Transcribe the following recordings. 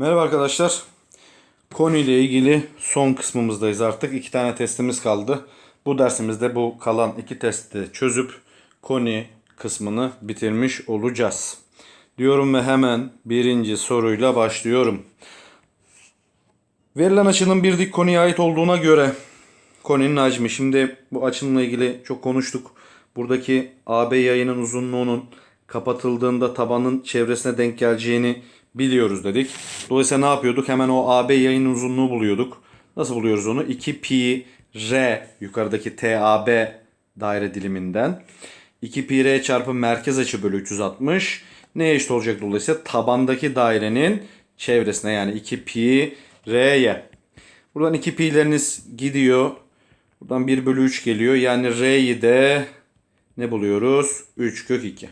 Merhaba arkadaşlar. Konu ile ilgili son kısmımızdayız artık. İki tane testimiz kaldı. Bu dersimizde bu kalan iki testi çözüp konu kısmını bitirmiş olacağız. Diyorum ve hemen birinci soruyla başlıyorum. Verilen açının bir dik konuya ait olduğuna göre koninin hacmi. Şimdi bu açımla ilgili çok konuştuk. Buradaki AB yayının uzunluğunun kapatıldığında tabanın çevresine denk geleceğini biliyoruz dedik. Dolayısıyla ne yapıyorduk? Hemen o AB yayının uzunluğu buluyorduk. Nasıl buluyoruz onu? 2 pi r yukarıdaki TAB daire diliminden 2 pi r çarpı merkez açı bölü 360 neye eşit olacak dolayısıyla tabandaki dairenin çevresine yani 2 pi r'ye. Buradan 2 pi'leriniz gidiyor. Buradan 1 bölü 3 geliyor. Yani r'yi de ne buluyoruz? 3 kök 2.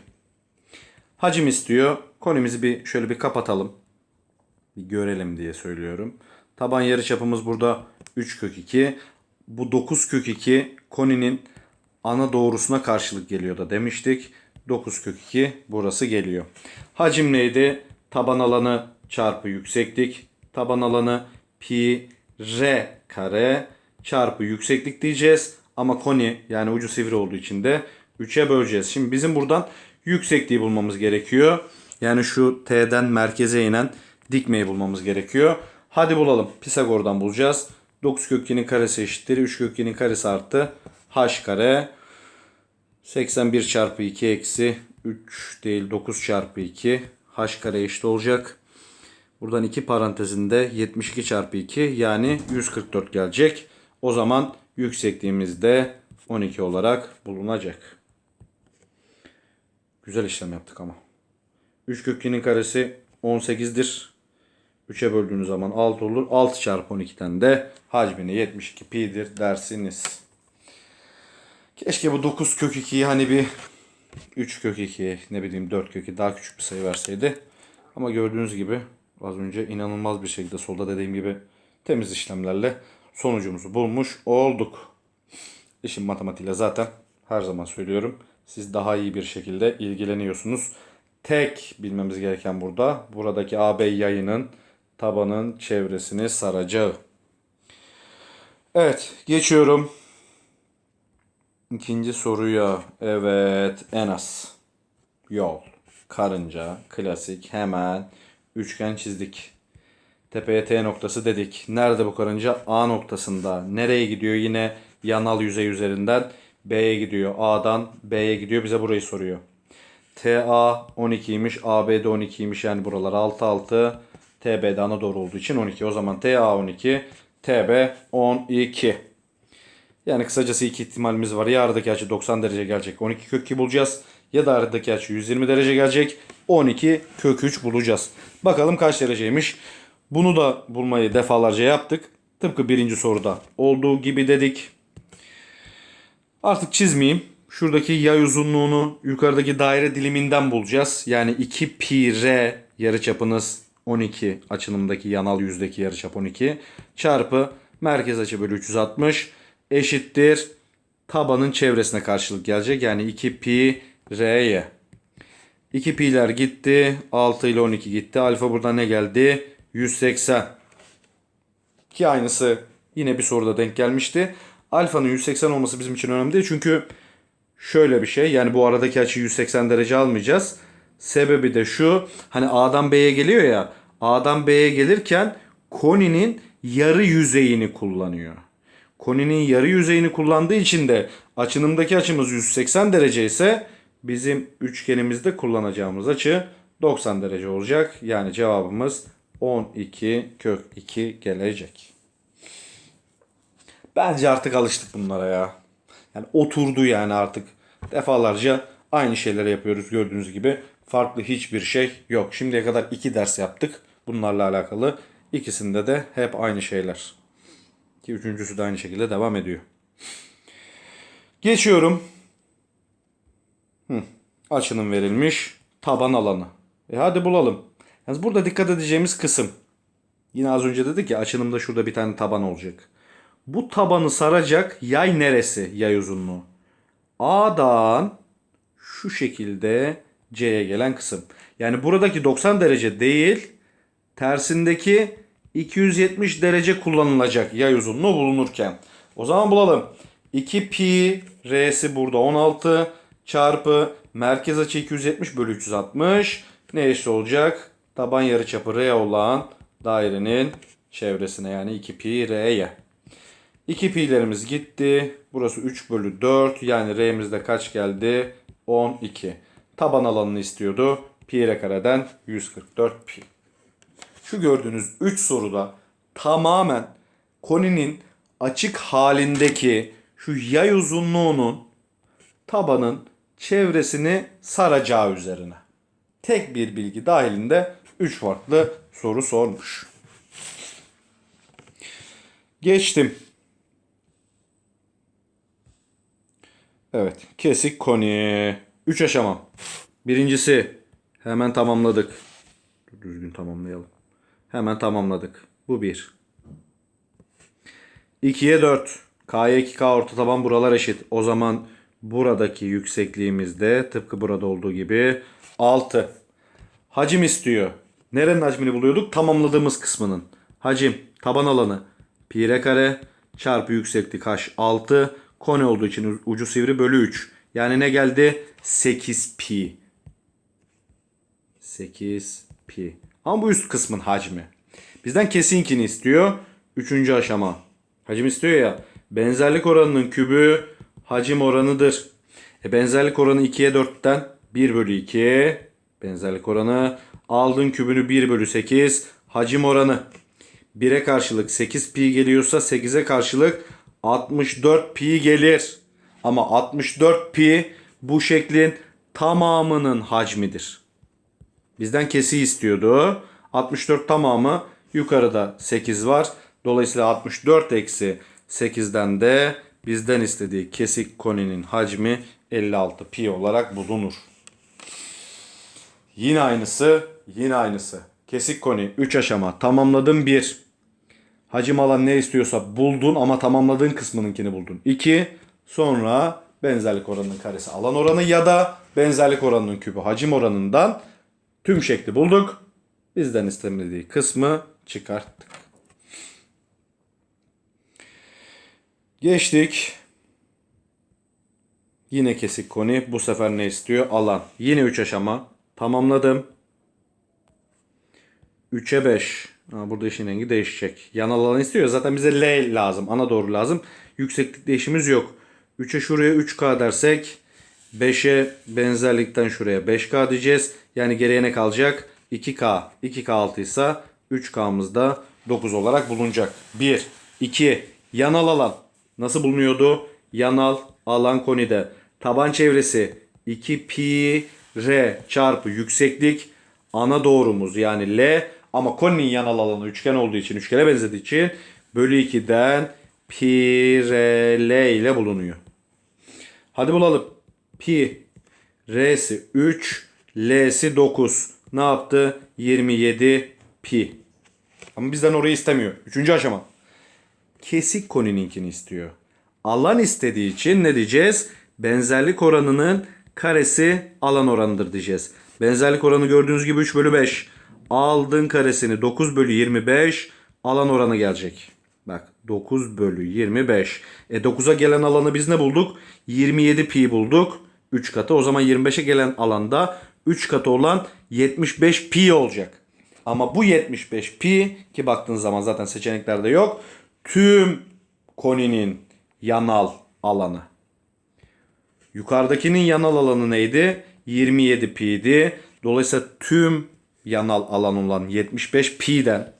Hacim istiyor. Konimizi bir şöyle bir kapatalım. Bir görelim diye söylüyorum. Taban yarıçapımız burada 3 kök 2. Bu 9 kök 2 koninin ana doğrusuna karşılık geliyor da demiştik. 9 kök 2 burası geliyor. Hacim neydi? Taban alanı çarpı yükseklik. Taban alanı pi r kare çarpı yükseklik diyeceğiz. Ama koni yani ucu sivri olduğu için de 3'e böleceğiz. Şimdi bizim buradan yüksekliği bulmamız gerekiyor. Yani şu T'den merkeze inen dikmeyi bulmamız gerekiyor. Hadi bulalım. Pisagor'dan bulacağız. 9 kök 2'nin karesi eşittir. 3 kök 2'nin karesi artı h kare. 81 çarpı 2 eksi 3 değil 9 çarpı 2 h kare eşit olacak. Buradan 2 parantezinde 72 çarpı 2 yani 144 gelecek. O zaman yüksekliğimiz de 12 olarak bulunacak. Güzel işlem yaptık ama. 3 kök 2'nin karesi 18'dir. 3'e böldüğünüz zaman 6 olur. 6 çarpı 12'den de hacmini 72 pi'dir dersiniz. Keşke bu 9 kök 2'yi hani bir 3 kök 2 ne bileyim 4 kök 2 daha küçük bir sayı verseydi. Ama gördüğünüz gibi az önce inanılmaz bir şekilde solda dediğim gibi temiz işlemlerle sonucumuzu bulmuş olduk. İşin matematiğiyle zaten her zaman söylüyorum. Siz daha iyi bir şekilde ilgileniyorsunuz. Tek bilmemiz gereken burada buradaki AB yayının tabanın çevresini saracağı. Evet geçiyorum. İkinci soruya. Evet en az. Yol. Karınca. Klasik. Hemen üçgen çizdik. Tepeye T noktası dedik. Nerede bu karınca? A noktasında. Nereye gidiyor? Yine yanal yüzey üzerinden B'ye gidiyor. A'dan B'ye gidiyor. Bize burayı soruyor. TA 12'ymiş. AB de 12'ymiş. Yani buralar 6 6. TB'de ana doğru olduğu için 12. O zaman TA 12. TB 12. Yani kısacası iki ihtimalimiz var. Ya aradaki açı 90 derece gelecek. 12 kök 2 bulacağız. Ya da aradaki açı 120 derece gelecek. 12 kök 3 bulacağız. Bakalım kaç dereceymiş. Bunu da bulmayı defalarca yaptık. Tıpkı birinci soruda olduğu gibi dedik. Artık çizmeyeyim. Şuradaki yay uzunluğunu yukarıdaki daire diliminden bulacağız. Yani 2 pi r yarıçapınız 12 açılımdaki yanal yüzdeki yarıçap 12 çarpı merkez açı bölü 360 eşittir tabanın çevresine karşılık gelecek. Yani 2 pi r'ye. 2 pi'ler gitti. 6 ile 12 gitti. Alfa burada ne geldi? 180. Ki aynısı yine bir soruda denk gelmişti. Alfanın 180 olması bizim için önemli değil. Çünkü şöyle bir şey. Yani bu aradaki açı 180 derece almayacağız. Sebebi de şu. Hani A'dan B'ye geliyor ya. A'dan B'ye gelirken koninin yarı yüzeyini kullanıyor. Koninin yarı yüzeyini kullandığı için de açınımdaki açımız 180 derece ise bizim üçgenimizde kullanacağımız açı 90 derece olacak. Yani cevabımız 12 kök 2 gelecek. Bence artık alıştık bunlara ya. Yani oturdu yani artık. Defalarca aynı şeyleri yapıyoruz gördüğünüz gibi. Farklı hiçbir şey yok. Şimdiye kadar iki ders yaptık bunlarla alakalı. İkisinde de hep aynı şeyler. Ki üçüncüsü de aynı şekilde devam ediyor. Geçiyorum. Hı. Açının verilmiş taban alanı. E hadi bulalım. Yalnız burada dikkat edeceğimiz kısım. Yine az önce dedik ya açınımda şurada bir tane taban olacak. Bu tabanı saracak yay neresi? Yay uzunluğu. A'dan şu şekilde C'ye gelen kısım. Yani buradaki 90 derece değil tersindeki 270 derece kullanılacak yay uzunluğu bulunurken. O zaman bulalım. 2 pi r'si burada 16 çarpı merkez açı 270 bölü 360 ne eşit olacak? Taban yarıçapı r olan dairenin çevresine yani 2 pi r'ye. 2 pi'lerimiz gitti. Burası 3 bölü 4 yani r'mizde kaç geldi? 12. Taban alanını istiyordu. Pi r kareden 144 pi. Şu gördüğünüz 3 soruda tamamen koninin açık halindeki şu yay uzunluğunun tabanın çevresini saracağı üzerine. Tek bir bilgi dahilinde 3 farklı soru sormuş. Geçtim. Evet. Kesik koni. 3 aşama. Birincisi hemen tamamladık. Düzgün tamamlayalım. Hemen tamamladık. Bu 1. 2'ye 4. K'ya 2K orta taban buralar eşit. O zaman buradaki yüksekliğimiz de tıpkı burada olduğu gibi 6. Hacim istiyor. Nerenin hacmini buluyorduk? Tamamladığımız kısmının. Hacim, taban alanı pi r kare çarpı yükseklik h 6. Kone olduğu için ucu sivri bölü 3. Yani ne geldi? 8 pi. 8 pi. Ama bu üst kısmın hacmi. Bizden kesinkini istiyor. Üçüncü aşama. Hacim istiyor ya. Benzerlik oranının kübü hacim oranıdır. E benzerlik oranı 2'ye 4'ten 1 bölü 2. Benzerlik oranı. Aldın kübünü 1 bölü 8. Hacim oranı. 1'e karşılık 8 pi geliyorsa 8'e karşılık 64 pi gelir. Ama 64 pi bu şeklin tamamının hacmidir. Bizden kesi istiyordu. 64 tamamı yukarıda 8 var. Dolayısıyla 64 eksi 8'den de bizden istediği kesik koninin hacmi 56 pi olarak bulunur. Yine aynısı, yine aynısı. Kesik koni 3 aşama tamamladım 1. Hacim alan ne istiyorsa buldun ama tamamladığın kısmınınkini buldun. 2. Sonra benzerlik oranının karesi alan oranı ya da benzerlik oranının küpü hacim oranından tüm şekli bulduk. Bizden istemediği kısmı çıkarttık. Geçtik. Yine kesik koni. Bu sefer ne istiyor? Alan. Yine 3 aşama. Tamamladım. 3'e 5. Burada işin rengi değişecek. Yan alan istiyor. Zaten bize L lazım. Ana doğru lazım. Yükseklik değişimiz yok. 3'e şuraya 3K dersek 5'e benzerlikten şuraya 5K diyeceğiz. Yani geriye ne kalacak? 2K. 2K 6 ise 3K'mız da 9 olarak bulunacak. 1. 2. Yanal alan. Nasıl bulunuyordu? Yanal alan konide. Taban çevresi 2 pi r çarpı yükseklik ana doğrumuz yani L ama koninin yanal alanı üçgen olduğu için üçgene benzediği için bölü 2'den pi r l ile bulunuyor. Hadi bulalım. Pi r'si 3 l'si 9 ne yaptı? 27 pi. Ama bizden orayı istemiyor. Üçüncü aşama. Kesik konininkini istiyor. Alan istediği için ne diyeceğiz? Benzerlik oranının karesi alan oranıdır diyeceğiz. Benzerlik oranı gördüğünüz gibi 3 bölü 5. Aldın karesini 9 bölü 25 alan oranı gelecek. Bak 9 bölü 25. E 9'a gelen alanı biz ne bulduk? 27 pi bulduk. 3 katı. O zaman 25'e gelen alanda 3 katı olan 75 pi olacak. Ama bu 75 pi ki baktığınız zaman zaten seçeneklerde yok. Tüm koninin yanal alanı. Yukarıdakinin yanal alanı neydi? 27 pi'ydi. Dolayısıyla tüm yanal alan olan 75 pi'den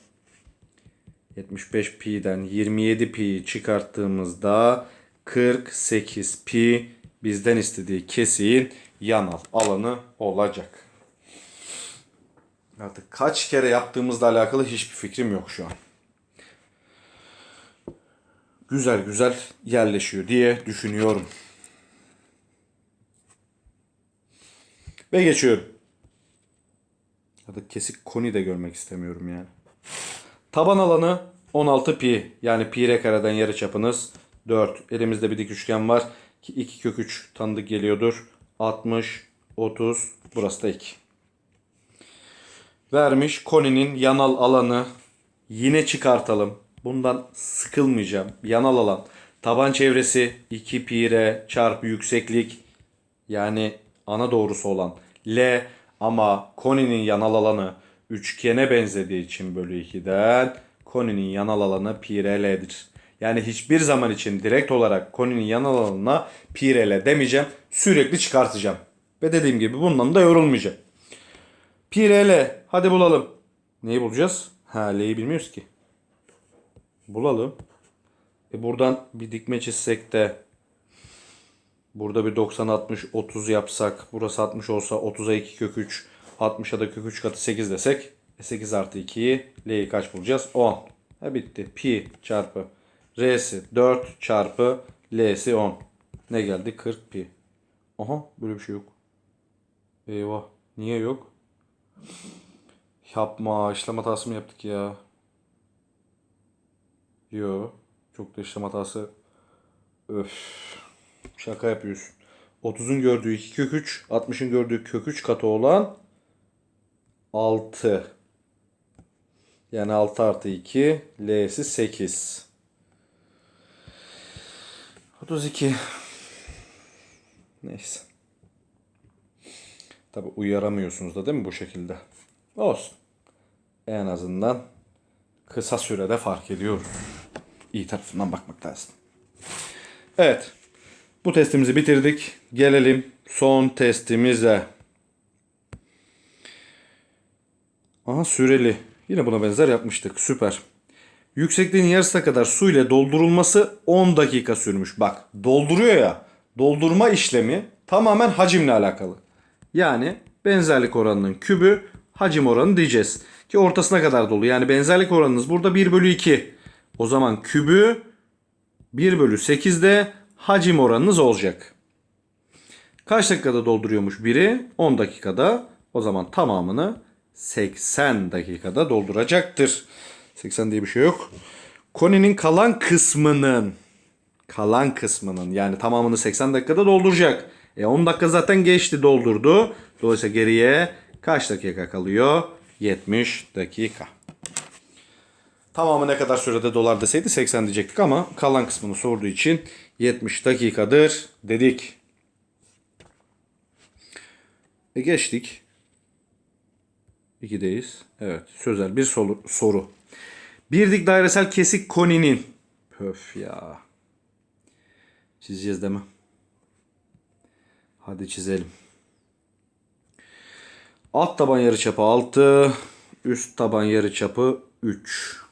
75 pi'den 27 pi çıkarttığımızda 48 pi bizden istediği kesiğin yanal alanı olacak. Artık kaç kere yaptığımızla alakalı hiçbir fikrim yok şu an. Güzel güzel yerleşiyor diye düşünüyorum. Ve geçiyorum. Artık kesik koni de görmek istemiyorum yani. Taban alanı 16 pi. Yani pi r kareden yarı çapınız 4. Elimizde bir dik üçgen var. 2 kök 3 tanıdık geliyordur. 60, 30, burası da 2. vermiş. Koni'nin yanal alanı yine çıkartalım. Bundan sıkılmayacağım. Yanal alan. Taban çevresi 2 pi r çarpı yükseklik yani ana doğrusu olan L ama Koni'nin yanal alanı üçgene benzediği için bölü 2'den Koni'nin yanal alanı pi r l'dir. Yani hiçbir zaman için direkt olarak Koni'nin yanal alanına pi r l demeyeceğim. Sürekli çıkartacağım. Ve dediğim gibi bundan da yorulmayacağım. Pi r l hadi bulalım. Neyi bulacağız? Ha L'yi bilmiyoruz ki. Bulalım. E buradan bir dikme çizsek de Burada bir 90 60 30 yapsak. Burası 60 olsa 30'a 2 kök 3. 60'a da kök 3 katı 8 desek. E 8 artı 2'yi L'yi kaç bulacağız? 10. Ha bitti. Pi çarpı R'si 4 çarpı L'si 10. Ne geldi? 40 pi. Aha böyle bir şey yok. Eyvah. Niye yok? Yapma. İşlem hatası mı yaptık ya? Yo. Çok da işlem hatası. Öf. Şaka yapıyorsun. 30'un gördüğü 2 kök 3, 60'ın gördüğü kök 3 katı olan 6. Yani 6 artı 2. L'si 8. 32. Neyse. Tabi uyaramıyorsunuz da değil mi bu şekilde? Olsun. En azından kısa sürede fark ediyoruz. İyi tarafından bakmak lazım. Evet. Bu testimizi bitirdik. Gelelim son testimize. Aha süreli. Yine buna benzer yapmıştık. Süper. Yüksekliğin yarısına kadar su ile doldurulması 10 dakika sürmüş. Bak dolduruyor ya. Doldurma işlemi tamamen hacimle alakalı. Yani benzerlik oranının kübü hacim oranı diyeceğiz. Ki ortasına kadar dolu. Yani benzerlik oranınız burada 1 bölü 2. O zaman kübü 1 bölü 8'de hacim oranınız olacak. Kaç dakikada dolduruyormuş biri? 10 dakikada. O zaman tamamını 80 dakikada dolduracaktır. 80 diye bir şey yok. Koninin kalan kısmının kalan kısmının yani tamamını 80 dakikada dolduracak. E 10 dakika zaten geçti doldurdu. Dolayısıyla geriye kaç dakika kalıyor? 70 dakika. Tamamı ne kadar sürede dolar deseydi 80 diyecektik ama kalan kısmını sorduğu için 70 dakikadır dedik. E geçtik. 2'deyiz. Evet. Sözel bir soru. soru. Bir dik dairesel kesik koninin. Pöf ya. Çizeceğiz mi? Hadi çizelim. Alt taban yarıçapı 6. Üst taban yarıçapı 3.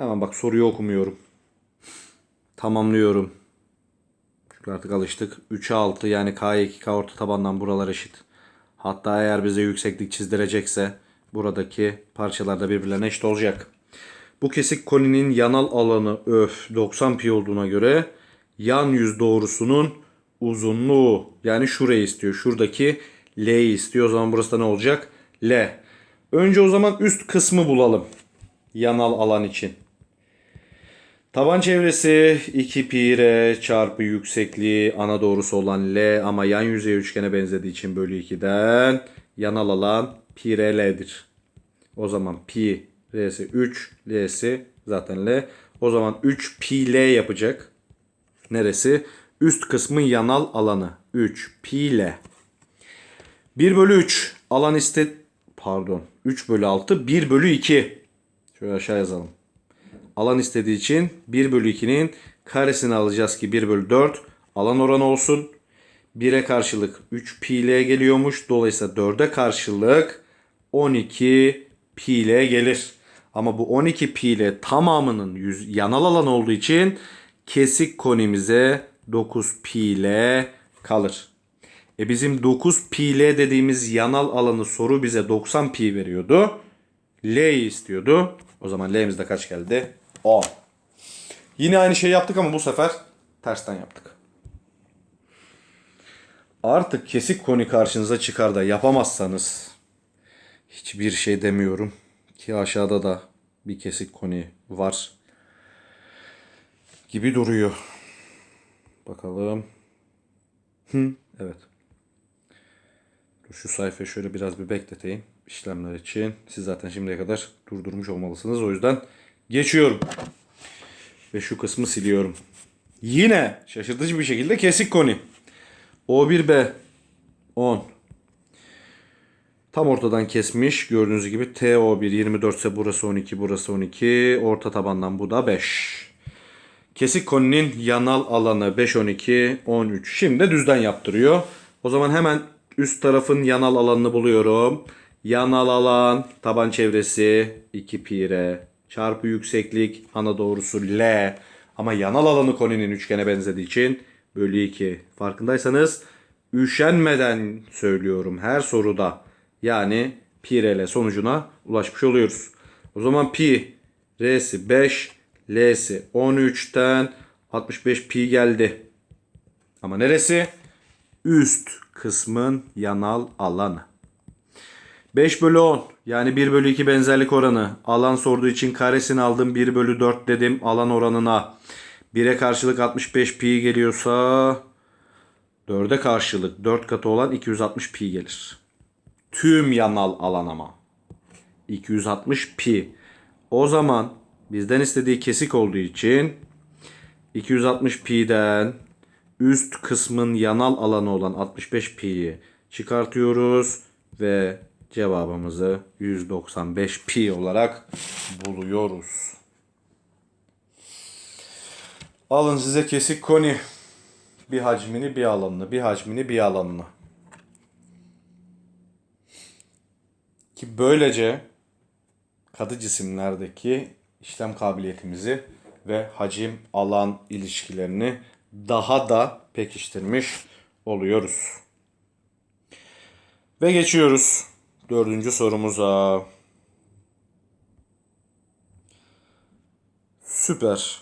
Hemen bak soruyu okumuyorum. Tamamlıyorum. Çünkü artık alıştık. 3'e 6 yani K2 K orta tabandan buralar eşit. Hatta eğer bize yükseklik çizdirecekse buradaki parçalar da birbirlerine eşit olacak. Bu kesik koninin yanal alanı öf 90 pi olduğuna göre yan yüz doğrusunun uzunluğu yani şurayı istiyor. Şuradaki L'yi istiyor. O zaman burası da ne olacak? L. Önce o zaman üst kısmı bulalım. Yanal alan için. Taban çevresi 2 pi r çarpı yüksekliği ana doğrusu olan L ama yan yüzey üçgene benzediği için bölü 2'den yanal alan pi r l'dir. O zaman pi r'si 3 l'si zaten l. O zaman 3 pi l yapacak. Neresi? Üst kısmın yanal alanı. 3 pi l. 1 bölü 3 alan iste pardon 3 bölü 6 1 bölü 2. Şöyle aşağı yazalım. Alan istediği için 1 bölü 2'nin karesini alacağız ki 1 bölü 4 alan oranı olsun. 1'e karşılık 3 pi l geliyormuş. Dolayısıyla 4'e karşılık 12 pi l gelir. Ama bu 12 pi l tamamının yüz, yanal alan olduğu için kesik konimize 9 pi l kalır. E bizim 9 pi l dediğimiz yanal alanı soru bize 90 pi veriyordu. L'yi istiyordu. O zaman L'mizde kaç geldi? 10. Yine aynı şey yaptık ama bu sefer tersten yaptık. Artık kesik koni karşınıza çıkar da yapamazsanız hiçbir şey demiyorum. Ki aşağıda da bir kesik koni var. Gibi duruyor. Bakalım. Hı, evet. Dur şu sayfayı şöyle biraz bir bekleteyim. işlemler için. Siz zaten şimdiye kadar durdurmuş olmalısınız. O yüzden geçiyorum. Ve şu kısmı siliyorum. Yine şaşırtıcı bir şekilde kesik koni. O1B 10. Tam ortadan kesmiş. Gördüğünüz gibi TO1 24 ise burası 12, burası 12. Orta tabandan bu da 5. Kesik koninin yanal alanı 5, 12, 13. Şimdi de düzden yaptırıyor. O zaman hemen üst tarafın yanal alanını buluyorum. Yanal alan taban çevresi 2 pi r çarpı yükseklik ana doğrusu L. Ama yanal alanı koninin üçgene benzediği için bölü 2. Farkındaysanız üşenmeden söylüyorum her soruda. Yani pi r ile sonucuna ulaşmış oluyoruz. O zaman pi r'si 5, l'si 13'ten 65 pi geldi. Ama neresi? Üst kısmın yanal alanı. 5 bölü 10 yani 1 bölü 2 benzerlik oranı. Alan sorduğu için karesini aldım 1 bölü 4 dedim alan oranına. 1'e karşılık 65 pi geliyorsa 4'e karşılık 4 katı olan 260 pi gelir. Tüm yanal alan ama. 260 pi. O zaman bizden istediği kesik olduğu için 260 pi'den üst kısmın yanal alanı olan 65 pi'yi çıkartıyoruz ve cevabımızı 195 pi olarak buluyoruz. Alın size kesik koni. Bir hacmini bir alanını, bir hacmini bir alanını. Ki böylece katı cisimlerdeki işlem kabiliyetimizi ve hacim alan ilişkilerini daha da pekiştirmiş oluyoruz. Ve geçiyoruz dördüncü sorumuza. Süper.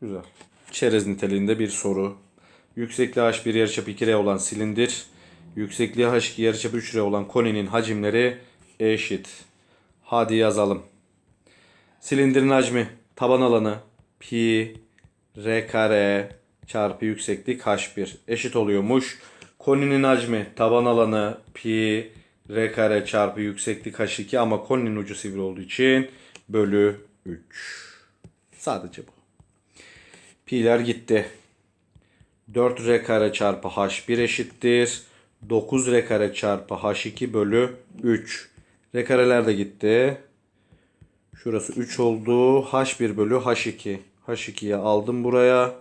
Güzel. Çerez niteliğinde bir soru. Yüksekliği h1 yarıçapı 2r olan silindir. Yüksekliği h2 yarıçapı 3r olan koninin hacimleri eşit. Hadi yazalım. Silindirin hacmi taban alanı pi r kare çarpı yükseklik h1 eşit oluyormuş. Koninin hacmi taban alanı pi r kare çarpı yükseklik h2 ama koninin ucu sivri olduğu için bölü 3. Sadece bu. Pi'ler gitti. 4r kare çarpı h1 eşittir. 9r kare çarpı h2 bölü 3. R kareler de gitti. Şurası 3 oldu. H1 bölü H2. H2'yi aldım buraya.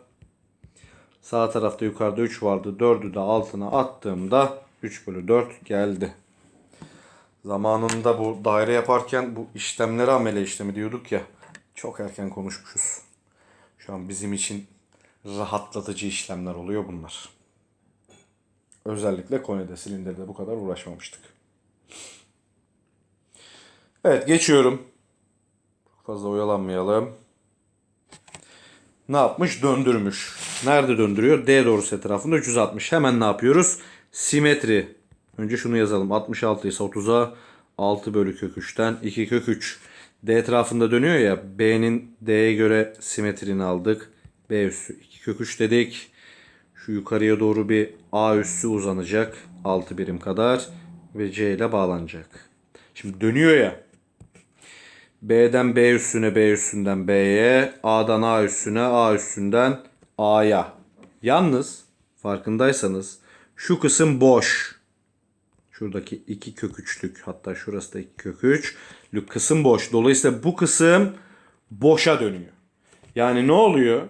Sağ tarafta yukarıda 3 vardı. 4'ü de altına attığımda 3 bölü 4 geldi. Zamanında bu daire yaparken bu işlemleri amele işlemi diyorduk ya. Çok erken konuşmuşuz. Şu an bizim için rahatlatıcı işlemler oluyor bunlar. Özellikle konide silindirde bu kadar uğraşmamıştık. Evet geçiyorum. Çok fazla oyalanmayalım. Ne yapmış? Döndürmüş. Nerede döndürüyor? D doğrusu etrafında 360. Hemen ne yapıyoruz? Simetri. Önce şunu yazalım. 66 ise 30'a 6 bölü kök 3'ten 2 kök 3. D etrafında dönüyor ya. B'nin D'ye göre simetrini aldık. B üssü 2 kök 3 dedik. Şu yukarıya doğru bir A üssü uzanacak. 6 birim kadar. Ve C ile bağlanacak. Şimdi dönüyor ya. B'den B üssüne B üssünden B'ye, A'dan A üssüne A üssünden A'ya. Yalnız farkındaysanız şu kısım boş. Şuradaki 2 kök 3'lük hatta şurası da 2 kök 3'lük kısım boş. Dolayısıyla bu kısım boşa dönüyor. Yani ne oluyor?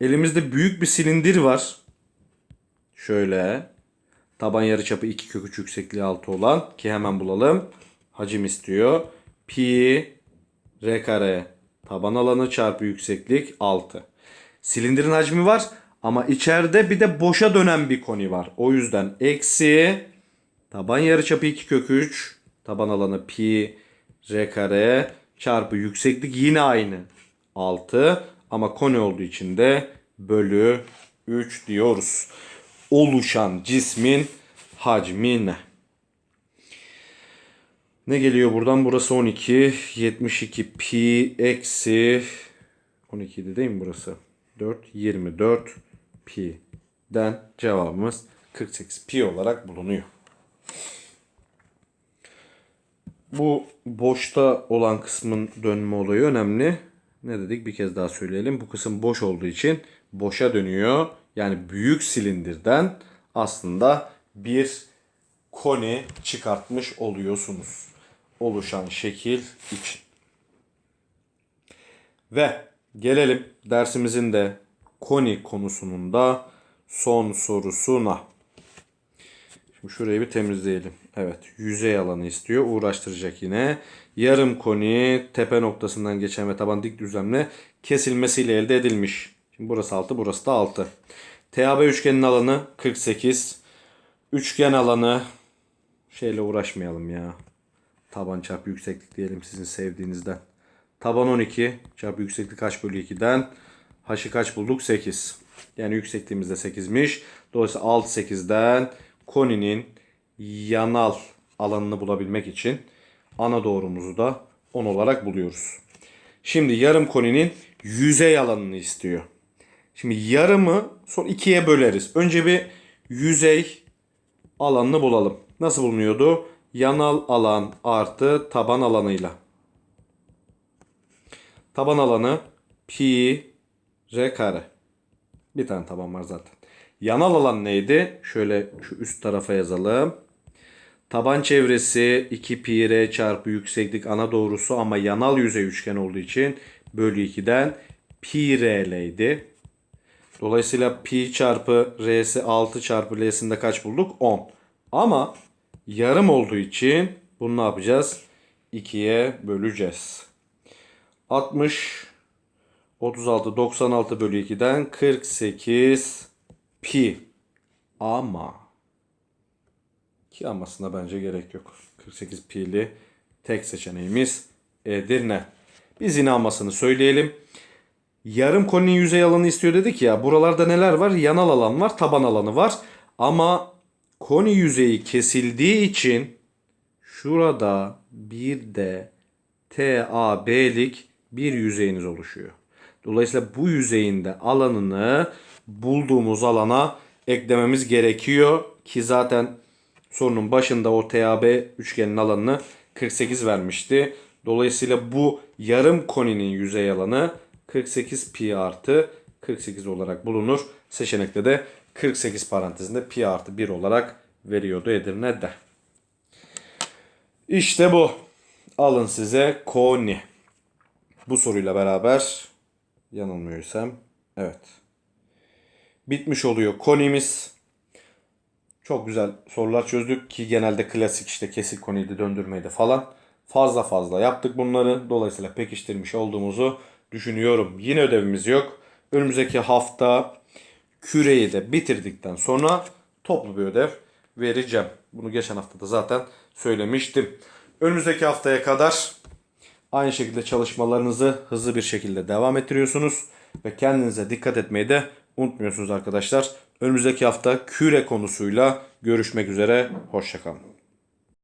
Elimizde büyük bir silindir var. Şöyle. Taban yarıçapı 2 kök 3 yüksekliği 6 olan ki hemen bulalım. Hacim istiyor. Pi r kare taban alanı çarpı yükseklik 6. Silindirin hacmi var ama içeride bir de boşa dönen bir koni var. O yüzden eksi taban yarıçapı 2 kök 3 taban alanı pi r kare çarpı yükseklik yine aynı 6 ama koni olduğu için de bölü 3 diyoruz. Oluşan cismin hacmi ne? Ne geliyor buradan? Burası 12. 72 pi eksi 12 idi değil mi burası? 4. 24 pi'den cevabımız 48 pi olarak bulunuyor. Bu boşta olan kısmın dönme olayı önemli. Ne dedik bir kez daha söyleyelim. Bu kısım boş olduğu için boşa dönüyor. Yani büyük silindirden aslında bir koni çıkartmış oluyorsunuz. Oluşan şekil için. Ve gelelim dersimizin de koni konusunun da son sorusuna. Şimdi şurayı bir temizleyelim. Evet yüzey alanı istiyor. Uğraştıracak yine. Yarım koni tepe noktasından geçen ve taban dik düzlemle kesilmesiyle elde edilmiş. Şimdi burası 6 burası da 6. TAB üçgenin alanı 48. Üçgen alanı şeyle uğraşmayalım ya. Taban çarpı yükseklik diyelim sizin sevdiğinizden. Taban 12 çarpı yükseklik kaç bölü 2'den. H'ı kaç bulduk? 8. Yani yüksekliğimiz de 8'miş. Dolayısıyla alt 8'den koninin yanal alanını bulabilmek için ana doğrumuzu da 10 olarak buluyoruz. Şimdi yarım koninin yüzey alanını istiyor. Şimdi yarımı son ikiye böleriz. Önce bir yüzey alanını bulalım. Nasıl bulunuyordu? Yanal alan artı taban alanıyla. Taban alanı pi r kare. Bir tane taban var zaten. Yanal alan neydi? Şöyle şu üst tarafa yazalım. Taban çevresi 2 pi r çarpı yükseklik ana doğrusu ama yanal yüzey üçgen olduğu için bölü 2'den pi r'leydi. Dolayısıyla pi çarpı r'si 6 çarpı l'sinde kaç bulduk? 10. Ama yarım olduğu için bunu ne yapacağız? 2'ye böleceğiz. 60 36 96 bölü 2'den 48 pi. Ama ki amasına bence gerek yok. 48 pi'li tek seçeneğimiz Edirne. Biz yine amasını söyleyelim. Yarım koninin yüzey alanı istiyor dedik ya. Buralarda neler var? Yanal alan var, taban alanı var. Ama koni yüzeyi kesildiği için şurada bir de TAB'lik bir yüzeyiniz oluşuyor. Dolayısıyla bu yüzeyin de alanını bulduğumuz alana eklememiz gerekiyor ki zaten sorunun başında o TAB üçgenin alanını 48 vermişti. Dolayısıyla bu yarım koninin yüzey alanı 48 pi artı 48 olarak bulunur. Seçenekte de 48 parantezinde pi artı 1 olarak veriyordu Edirne'de. İşte bu. Alın size koni. Bu soruyla beraber yanılmıyorsam evet. Bitmiş oluyor konimiz. Çok güzel sorular çözdük ki genelde klasik işte kesik koniydi döndürmeydi falan. Fazla fazla yaptık bunları. Dolayısıyla pekiştirmiş olduğumuzu düşünüyorum. Yine ödevimiz yok. Önümüzdeki hafta küreyi de bitirdikten sonra toplu bir ödev vereceğim. Bunu geçen hafta da zaten söylemiştim. Önümüzdeki haftaya kadar aynı şekilde çalışmalarınızı hızlı bir şekilde devam ettiriyorsunuz. Ve kendinize dikkat etmeyi de unutmuyorsunuz arkadaşlar. Önümüzdeki hafta küre konusuyla görüşmek üzere. Hoşçakalın.